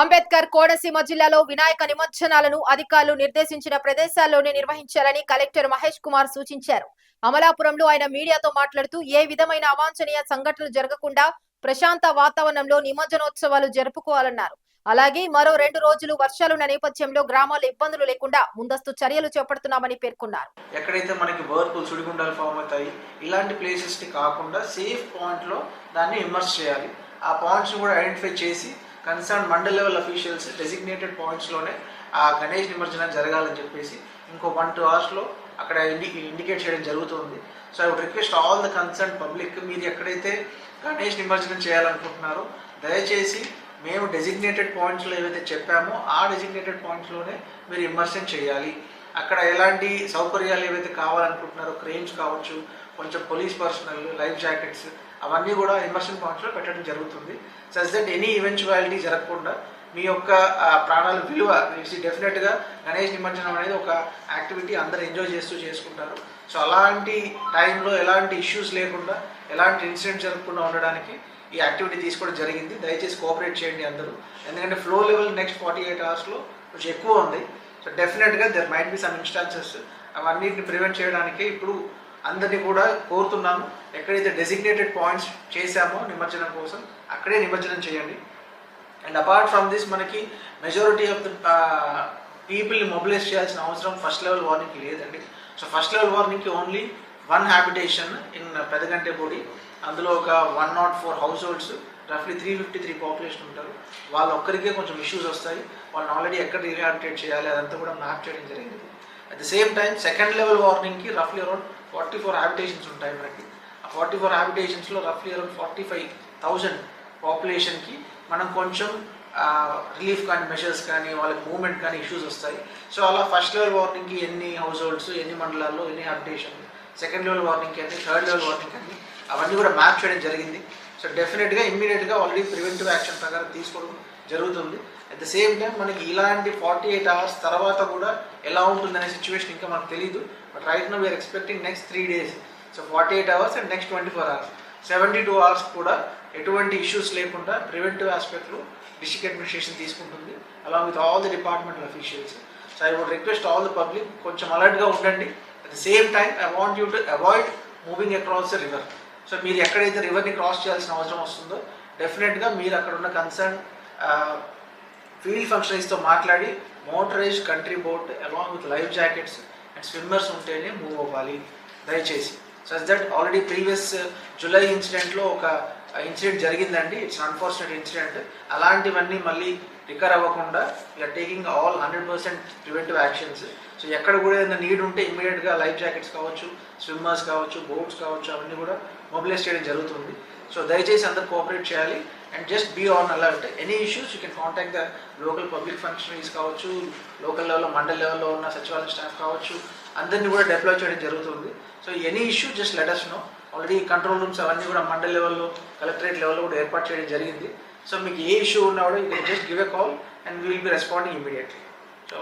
అంబేద్కర్ కోనసీమ జిల్లాలో వినాయక నిమజ్జనాలను అధికారులు నిర్దేశించిన ప్రదేశాల్లోనే నిర్వహించాలని కలెక్టర్ మహేష్ కుమార్ సూచించారు. అమలాపురంలో ఆయన మీడియాతో మాట్లాడుతూ ఏ విధమైన అవాంఛనీయ సంఘటనలు జరగకుండా ప్రశాంత వాతావరణంలో నిమజ్జనోత్సవాలు జరుపుకోవాలన్నారు. అలాగే మరో రెండు రోజులు వర్షాలున్న నేపథ్యంలో గ్రామాల్లో ఇబ్బందులు లేకుండా ముందస్తు చర్యలు చేపడుతున్నామని పేర్కొన్నారు. ఎక్కడైతే మనకి వర్కులు సుడిగుండాలు ఫామ్ అవుతాయి ఇలాంటి ప్లేసెస్ని కాకుండా సేఫ్ పాయింట్లో దాన్ని ఇమర్స్ చేయాలి. ఆ పాయింట్స్ కూడా ఐడెంటిఫై చేసి concern mandal level officials designated పాయింట్స్లోనే ఆ గణేష్ నిమజ్జనం జరగాలని చెప్పేసి ఇంకో వన్ టూ అవర్స్లో అక్కడ ఇండి ఇండికేట్ చేయడం జరుగుతుంది. So I would request all the concern public మీరు ఎక్కడైతే గణేష్ నిమజ్జనం చేయాలనుకుంటున్నారో దయచేసి మేము డెసిగ్నేటెడ్ పాయింట్స్లో ఏవైతే చెప్పామో ఆ డెసిగ్నేటెడ్ పాయింట్స్లోనే మీరు ఇమ్మర్షన్ చేయాలి. అక్కడ ఎలాంటి సౌకర్యాలు ఏవైతే కావాలనుకుంటున్నారో క్రెయిన్స్ కావచ్చు కొంచెం పోలీస్ పర్సనల్ లైఫ్ జాకెట్స్ అవన్నీ కూడా ఇమర్షన్ పాయింట్స్లో పెట్టడం జరుగుతుంది. సజ్ దట్ ఎనీ ఈవెంచువాలిటీ జరగకుండా మీ యొక్క ప్రాణాల విలువ డెఫినెట్గా గణేష్ నిమజ్జనం అనేది ఒక యాక్టివిటీ అందరు ఎంజాయ్ చేస్తూ చేసుకుంటారు. సో అలాంటి టైంలో ఎలాంటి ఇష్యూస్ లేకుండా ఎలాంటి ఇన్సిడెంట్ జరగకుండా ఉండడానికి ఈ యాక్టివిటీ తీసుకోవడం జరిగింది. దయచేసి కోఆపరేట్ చేయండి అందరూ. ఎందుకంటే flow level next forty eight అవర్స్లో కొంచెం ఎక్కువ ఉంది. సో డెఫినెట్గా there might be some instances అవన్నిటిని ప్రివెంట్ చేయడానికి ఇప్పుడు అందరినీ కూడా కోరుతున్నాను. ఎక్కడైతే డెసిగ్నేటెడ్ పాయింట్స్ చేశామో నిమజ్జనం కోసం అక్కడే నిమజ్జనం చేయండి. అండ్ అపార్ట్ ఫ్రమ్ దిస్ మనకి మెజారిటీ ఆఫ్ ద పీపుల్ని మొబిలైజ్ చేయాల్సిన అవసరం ఫస్ట్ లెవెల్ వార్నింగ్కి లేదండి. సో ఫస్ట్ లెవెల్ వార్నింగ్కి ఓన్లీ వన్ హ్యాబిటేషన్ ఇన్ పెదగంటే పొడి అందులో ఒక one nought four households రఫ్లీ త్రీ ఫిఫ్టీ త్రీ పాపులేషన్ ఉంటారు. వాళ్ళ ఒక్కరికే కొంచెం ఇష్యూస్ వస్తాయి. వాళ్ళని ఆల్రెడీ ఎక్కడ రీహాబిటేట్ చేయాలి అదంతా కూడా మ్యాప్ చేయడం జరిగింది. At the same time second level వార్నింగ్కి రఫ్లీ అరౌండ్ ఫార్టీ ఫోర్ హ్యాబిటేషన్స్ ఉంటాయి మనకి. ఆ ఫార్టీ ఫోర్ హ్యాబిటేషన్స్లో రఫ్లీ అరౌండ్ ఫార్టీ ఫైవ్ థౌజండ్ పాపులేషన్కి మనం కొంచెం రిలీఫ్ కానీ మెషర్స్ కానీ వాళ్ళకి మూమెంట్ కానీ ఇష్యూస్ వస్తాయి. సో అలా ఫస్ట్ లెవెల్ వార్నింగ్కి ఎన్ని హౌస్ హోల్డ్స్ ఎన్ని మండలాల్లో ఎన్ని హ్యాబిటేషన్ సెకండ్ లెవెల్ వార్నింగ్కి అన్ని థర్డ్ లెవెల్ వార్నింగ్ అన్ని అవన్నీ కూడా మ్యాప్ చేయడం జరిగింది. సో డెఫినెట్గా ఇమ్మీడియట్గా ఆల్రెడీ ప్రివెంటివ్ యాక్షన్ ప్రకారం తీసుకోవడం జరుగుతుంది. అట్ ద సేమ్ టైం మనకి ఇలాంటి ఫార్టీ ఎయిట్ అవర్స్ తర్వాత కూడా ఎలా ఉంటుందనే సిచ్యువేషన్ ఇంకా మనకు తెలియదు but right now we are expecting next three days so forty eight hours and next twenty four hours seventy two hours కూడా ఎటువంటి ఇష్యూస్ లేకుండా ప్రివెంటివ్ ఆస్పెక్ట్లో డిస్ట్రిక్ట్ అడ్మినిస్ట్రేషన్ తీసుకుంటుంది along with all the departmental officials so I would request all the public కొంచెం అలర్ట్గా ఉండండి. At the same time I want you to avoid moving across the river so మీరు ఎక్కడైతే రివర్ని cross చేయాల్సిన అవసరం వస్తుందో డెఫినెట్గా మీరు అక్కడ ఉన్న కన్సర్న్ ఫీల్డ్ ఫంక్షనరీస్తో మాట్లాడి motorised country boat along with life jackets and swimmers ఉంటేనే మూవ్ అవ్వాలి. దయచేసి. Such that already previous July ఇన్సిడెంట్లో ఒక ఇన్సిడెంట్ జరిగిందండి. ఇట్స్ అన్ఫార్చునేట్ ఇన్సిడెంట్ అలాంటివన్నీ మళ్ళీ రికర్ అవ్వకుండా we are taking all hundred percent preventive actions so ఎక్కడ కూడా ఏదైనా నీడ్ ఉంటే ఇమ్మీడియట్గా లైఫ్ జాకెట్స్ కావచ్చు స్విమ్మర్స్ కావచ్చు బోట్స్ కావచ్చు అవన్నీ కూడా మొబిలైజ్ చేయడం జరుగుతుంది. సో దయచేసి అందరు కోఆపరేట్ చేయాలి. And just be on alert any issues you can contact the local public functionaries కావచ్చు లోకల్ లెవెల్లో మండల్ లెవెల్లో ఉన్న సచివాలయ స్టాఫ్ కావచ్చు. అందరినీ కూడా డెప్లాయ్ చేయడం జరుగుతుంది. So any issue just let us know already control rooms అవన్నీ కూడా మండల్ లెవెల్లో కలెక్టరేట్ లెవెల్లో కూడా ఏర్పాటు చేయడం జరిగింది. సో మీకు ఏ ఇష్యూ ఉన్నా కూడా you can just give a call and will be responding immediately so